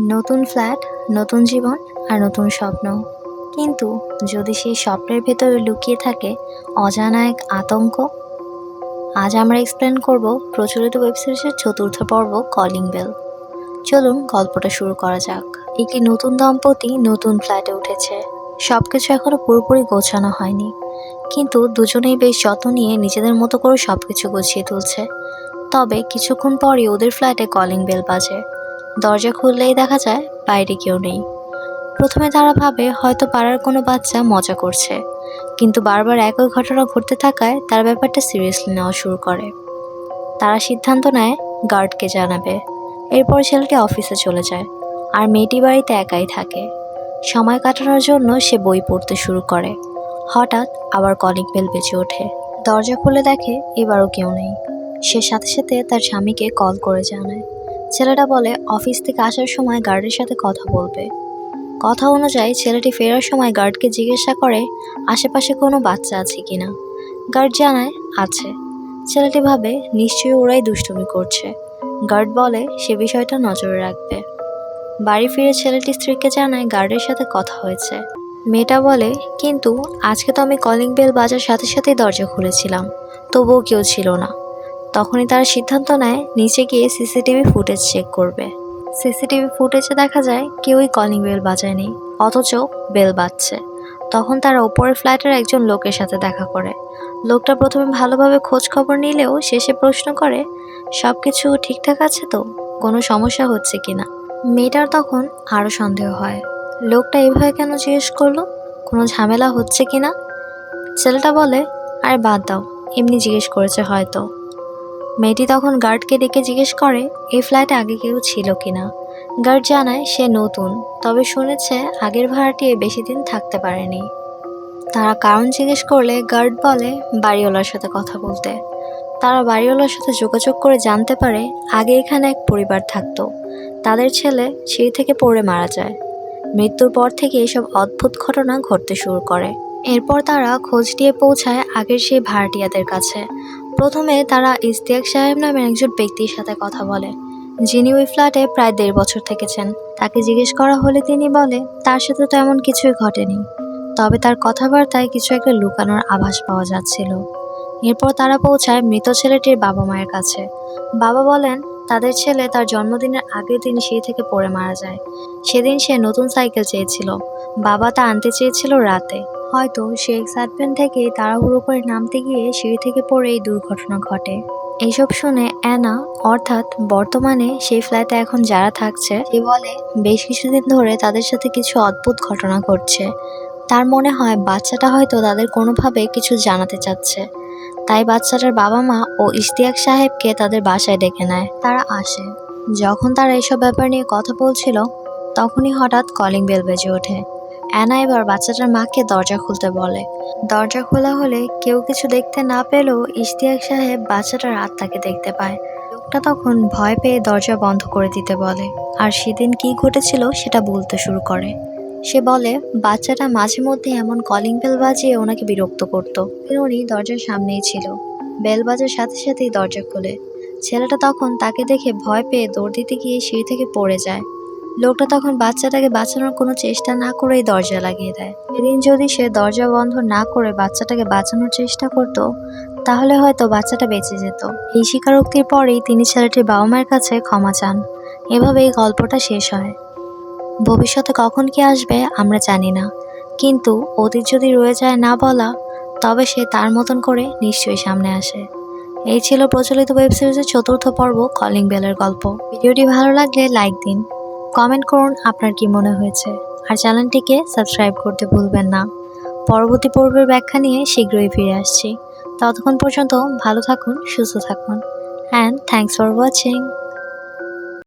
নতুন ফ্ল্যাট, নতুন জীবন আর নতুন স্বপ্ন। কিন্তু যদি সেই স্বপ্নের ভেতরে লুকিয়ে থাকে অজানা এক আতঙ্ক, আজ আমরা এক্সপ্লেন করব প্রচলিত ওয়েব সিরিজের চতুর্থ পর্ব কলিং বেল চলুন গল্পটা শুরু করা যাক। একটি নতুন দম্পতি নতুন ফ্ল্যাটে উঠেছে। সব কিছু এখনও পুরোপুরি গোছানো হয়নি। কিন্তু দুজনেই বেশ যত্ন নিয়ে নিজেদের মতো করে সব কিছু গুছিয়ে তুলছে। তবে কিছুক্ষণ পরই ওদের ফ্ল্যাটে কলিং বেল বাজে। দরজা খুললেই দেখা যায় বাইরে কেউ নেই। প্রথমে তারা ভাবে হয়তো পাড়ার কোনো বাচ্চা মজা করছে। কিন্তু বারবার একই ঘটনা ঘটতে থাকায় তার ব্যাপারটা সিরিয়াসলি নেওয়া শুরু করে। তারা সিদ্ধান্ত নেয় গার্ডকে জানাবে। এরপর ছেলেটি অফিসে চলে যায় আর মেয়েটি বাড়িতে একাই থাকে। সময় কাটানোর জন্য সে বই পড়তে শুরু করে। হঠাৎ আবার কলিং বেল বেজে ওঠে। দরজা খুলে দেখে এবারও কেউ নেই। সে সাথে সাথে তার স্বামীকে কল করে জানায়। ছেলেটা বলে, অফিস থেকে আসার সময় গার্ডের সাথে কথা বলবে। কথা অনুযায়ী ছেলেটি ফেরার সময় গার্ডকে জিজ্ঞাসা করে, আশেপাশে কোনো বাচ্চা আছে কিনা গার্ড জানায়, আছে। ছেলেটি ভাবে, নিশ্চয়ই ওরাই দুষ্টুমি করছে। গার্ড বলে, সে বিষয়টা নজরে রাখবে। বাড়ি ফিরে ছেলেটি স্ত্রীকে জানায়, গার্ডের সাথে কথা হয়েছে। মেয়েটা বলে, কিন্তু আজকে তো আমি কলিং বেল বাজার সাথে সাথেই দরজা খুলেছিলাম। তবুও কেউ ছিল না। তখনই তারা সিদ্ধান্ত নেয়, নিচে গিয়ে সিসিটিভি ফুটেজ চেক করবে। সিসিটিভি ফুটেজে দেখা যায়, কেউই কলিং বেল বাজায়নি, অথচ বেল বাজছে। তখন তারা ওপরের ফ্ল্যাটের একজন লোকের সাথে দেখা করে। লোকটা প্রথমে ভালোভাবে খোঁজ খবর নিলেও শেষে প্রশ্ন করে সব কিছু ঠিকঠাক আছে তো? কোনো সমস্যা হচ্ছে কি না? মেয়েটার তখন আরও সন্দেহ হয়। লোকটা এভাবে কেন জিজ্ঞেস করল? কোনো ঝামেলা হচ্ছে কি না? ছেলেটা বলে, আর বাদ দাও। এমনি জিজ্ঞেস করেছে হয়তো। মেয়েটি তখন গার্ডকে ডেকে জিজ্ঞেস করে, এই ফ্ল্যাটে আগে কেউ ছিল কিনা? গার্ড জানায়, সে নতুন, তবে শুনেছে আগের ভাড়াটি বেশি দিন থাকতে পারেনি। তারা কারণ জিজ্ঞেস করলে গার্ড বলে, বাড়িওয়ালার সাথে কথা বলতে। তারা বাড়িওয়ালার সাথে যোগাযোগ করে জানতে পারে, আগে এখানে এক পরিবার থাকতো। তাদের ছেলে সিঁড়ি থেকে পড়ে মারা যায়। মৃত্যুর পর থেকে এসব অদ্ভুত ঘটনা ঘটতে শুরু করে। এরপর তারা খোঁজ দিয়ে পৌঁছায় আগের সেই ভাড়াটিয়াদের কাছে। প্রথমে তারা ইস্তিয়াক সাহেব নামের একজন ব্যক্তির সাথে কথা বলে, যিনি ওই ফ্ল্যাটে প্রায় দেড় বছর থেকেছেন। তাকে জিজ্ঞেস করা হলে তিনি বলে, তার সাথে তো এমন কিছুই ঘটেনি। তবে তার কথাবার্তায় কিছু একটা লুকানোর আভাস পাওয়া যাচ্ছিল। এরপর তারা পৌঁছায় মৃত ছেলেটির বাবা মায়ের কাছে। বাবা বলেন, তাদের ছেলে তার জন্মদিনের আগের দিন সেই থেকে পড়ে মারা যায়। সেদিন সে নতুন সাইকেল চেয়েছিল। বাবা তা আনতে চেয়েছিল রাতে। হয়তো সে এক্সাইটমেন্ট থেকে তাড়াহুড়ো করে নামতে গিয়ে সিঁড়ি থেকে পড়ে এই দুর্ঘটনা ঘটে। এইসব শুনে অ্যানা, অর্থাৎ বর্তমানে সেই ফ্ল্যাটে এখন যারা থাকছে, সে বলে, বেশ কিছুদিন ধরে তাদের সাথে কিছু অদ্ভুত ঘটনা ঘটছে। তার মনে হয় বাচ্চাটা হয়তো তাদের কোনোভাবে কিছু জানাতে চাচ্ছে। তাই বাচ্চাটার বাবা মা ও ইশতিয়াক সাহেবকে তাদের বাসায় ডেকে নেয়। তারা আসে। যখন তারা এসব ব্যাপার নিয়ে কথা বলছিল, তখনই হঠাৎ কলিং বেল বেজে ওঠে। অ্যানা এবার বাচ্চাটার মাকে দরজা খুলতে বলে। দরজা খোলা হলে কেউ কিছু দেখতে না পেলেও ইশতিয়াক সাহেব বাচ্চাটার আত্মাকে দেখতে পায়। লোকটা তখন ভয় পেয়ে দরজা বন্ধ করে দিতে বলে। আর সেদিন কি ঘটেছিল সেটা বলতে শুরু করে। সে বলে, বাচ্চাটা মাঝে মধ্যে এমন কলিং বেল বাজিয়ে ওনাকে বিরক্ত করতো। উনি দরজার সামনেই ছিল। বেল বাজার সাথে সাথেই দরজা খোলে। ছেলেটা তখন তাকে দেখে ভয় পেয়ে দৌড় দিতে গিয়ে সিঁড়ি থেকে পড়ে যায়। লোকটা তখন বাচ্চাটাকে বাঁচানোর কোনো চেষ্টা না করেই দরজা লাগিয়ে দেয়। সেদিন যদি সে দরজা বন্ধ না করে বাচ্চাটাকে বাঁচানোর চেষ্টা করত, তাহলে হয়তো বাচ্চাটা বেঁচে যেত। এই স্বীকারোক্তির পরেই তিনি ছেলেটির বাবা মায়ের কাছে ক্ষমা চান। এভাবেই গল্পটা শেষ হয়। ভবিষ্যতে কখন কি আসবে আমরা জানি না। কিন্তু অতীত যদি রয়ে যায় না বলা, তবে সে তার মতন করে নিশ্চয়ই সামনে আসে। এই ছিল প্রচলিত ওয়েব সিরিজের চতুর্থ পর্ব কলিং বেলের গল্প। ভিডিওটি ভালো লাগলে লাইক দিন। কমেন্ট করুন আপনার কি মনে হয়েছে। আর চ্যানেলটিকে সাবস্ক্রাইব করতে ভুলবেন না। পরবর্তী পর্বের ব্যাখ্যা নিয়ে শীঘ্রই ফিরে আসছি। ততক্ষণ পর্যন্ত ভালো থাকুন, সুস্থ থাকুন। And thanks for watching